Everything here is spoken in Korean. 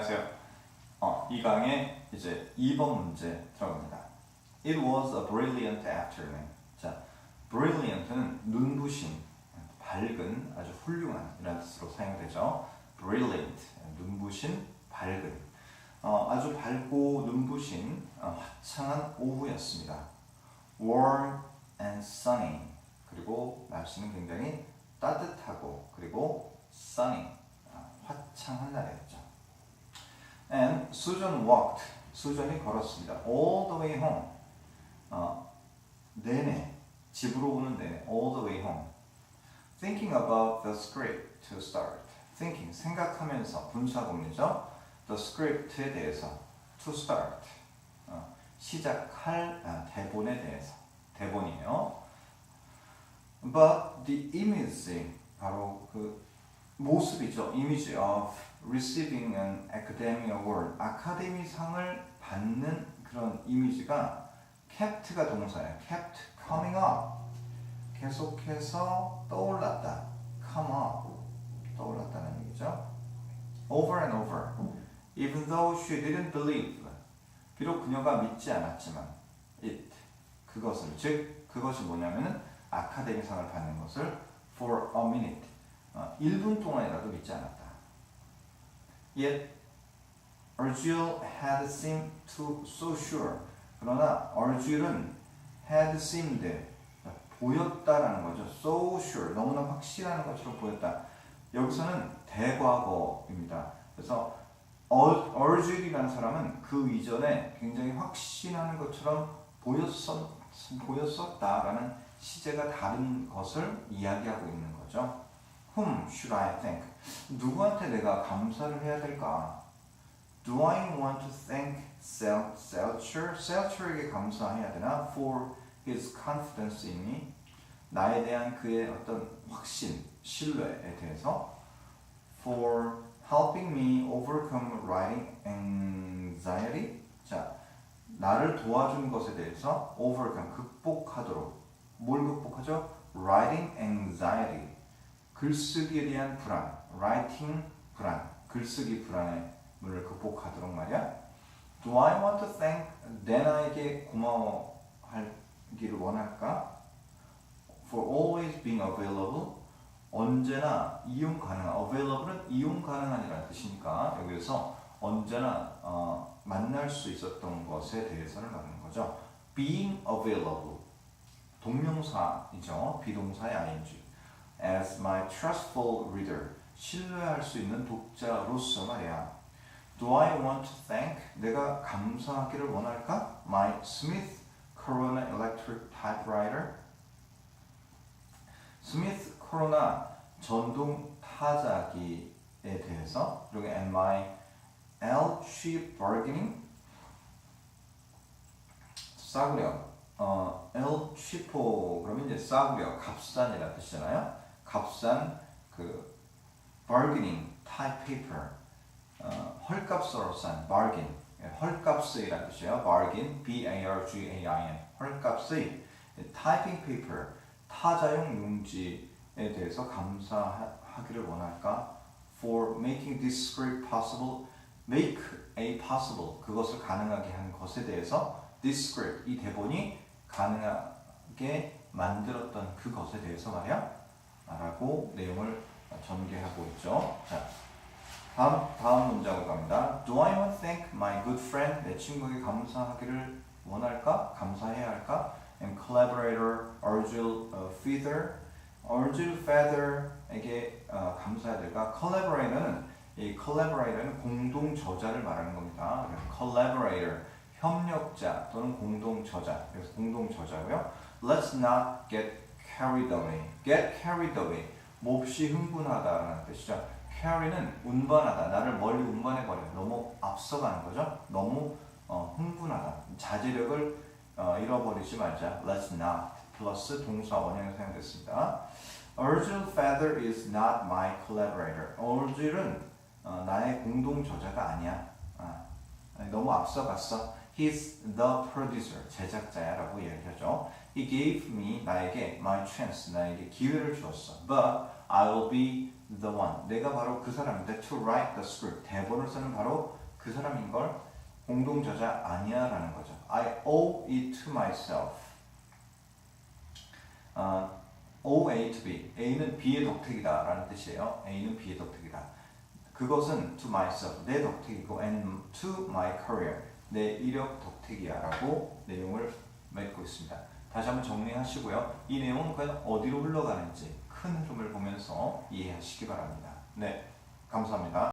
안녕하세요. 어, 이 강의 이제 2번 문제 들어갑니다. It was a brilliant afternoon. 자, brilliant는 눈부신, 밝은, 아주 훌륭한 이라는 뜻으로 사용되죠. brilliant, 눈부신, 밝은. 어, 아주 밝고 눈부신 어, 화창한 오후였습니다. warm and sunny. 그리고 날씨는 굉장히 따뜻하고 그리고 sunny, 어, 화창한 날이었죠. Susan walked. 수전이 걸었습니다. All the way home. 어, 내내 집으로 오는 내내 all the way home. Thinking about the script to start. Thinking 생각하면서 분사구문이죠. The script에 대해서 to start. 어, 시작할 아, 대본에 대해서 대본이에요. But the image 바로 그 모습이죠. image of receiving an academic award. 아카데미 상을 받는 그런 이미지가 kept가 동사예요. kept coming up. 계속해서 떠올랐다. come up. 떠올랐다는 얘기죠. over and over. Even though she didn't believe. 비록 그녀가 믿지 않았지만 it. 그것을 즉 그것이 뭐냐면은 아카데미상을 받는 것을 for a minute. 어, 1분 동안이라도 믿지 않았다. Yet Arjul had seemed to so sure. 그러나 Arjul은 had seemed 보였다라는 거죠. So sure. 너무나 확실한 것처럼 보였다. 여기서는 대과거입니다. 그래서 Arjul이라는 사람은 그 이전에 굉장히 확신하는 것처럼 보였었, 보였었다라는 시제가 다른 것을 이야기하고 있는 거죠. Whom should I thank? 누구한테 내가 감사를 해야 될까? Do I want to thank Sel- Selcher? Selcher에게 감사해야 되나? For his confidence in me? 나에 대한 그의 어떤 확신, 신뢰에 대해서 For helping me overcome writing anxiety? 자, 나를 도와준 것에 대해서 overcome, 극복하도록 뭘 극복하죠? Writing anxiety 글쓰기에 대한 불안, writing 불안, 글쓰기 불안의 문을 극복하도록 말이야. Do I want to thank 내나에게 고마워하기를 원할까? For always being available, 언제나 이용 가능한. available은 이용 가능한이라는 뜻이니까 여기서 언제나 어, 만날 수 있었던 것에 대해서를 말하는 거죠. Being available, 동명사이죠. 비동사의 ing. My trustful reader 신뢰할 수 있는 독자로서 말이야. Do I want to thank 내가 감사하기를 원할까? My Smith Corona Electric Typewriter 스미스 코로나 전동 타자기에 대해서 그리고 and my L cheap bargaining 싸구려 어, L cheapo 그러면 이제 싸구려 값싼이라는 뜻이잖아요. 값싼 그 bargaining type paper 어, 헐값으로 싼 bargain 예, 헐값의라는 뜻이에요. bargain B A R G A I N 헐값의 typing paper 타자용 용지에 대해서 감사하기를 원할까? For making this script possible, make a possible 그것을 가능하게 한 것에 대해서 this script 이 대본이 가능하게 만들었던 그것에 대해서 말이야. 라고 내용을 전개하고 있죠. 자, 다음 다음 문장으로 갑니다. Do I want thank my good friend? 내 친구에게 감사하기를 원할까? 감사해야 할까? And collaborator Arjul uh, Feather. Arjul Feather에게 어, 감사해야 될까? Collaborator는 이 collaborator는 공동 저자를 말하는 겁니다. collaborator 협력자 또는 공동 저자. 그래서 공동 저자고요. Let's not get carried away. Get carried away. 몹시 흥분하다라는 뜻이죠. carry는 운반하다. 나를 멀리 운반해 버려. 너무 앞서가는 거죠. 너무 어, 흥분하다. 자제력을 어, 잃어버리지 말자. Let's not 플러스 동사 원형이 사용됐습니다. Arjul Feather is not my collaborator. Arjul은 어, 나의 공동 저자가 아니야. 아, 너무 앞서갔어. He's the producer. 제작자야라고 얘기하죠. He gave me 나에게 my chance. 나에게 기회를 주었어. But I will be the one. 내가 바로 그 사람인데 to write the script. 대본을 쓰는 바로 그 사람인 걸 공동 저자 아니야라는 거죠. I owe it to myself. 어, owe A to B. A는 B의 덕택이다라는 뜻이에요. A는 B의 덕택이다. 그것은 to myself 내 덕택이고 and to my career 내 이력 덕택이야라고 내용을 맺고 있습니다. 다시 한번 정리하시고요. 이 내용은 과연 어디로 흘러가는지 큰 흐름을 보면서 이해하시기 바랍니다. 네, 감사합니다.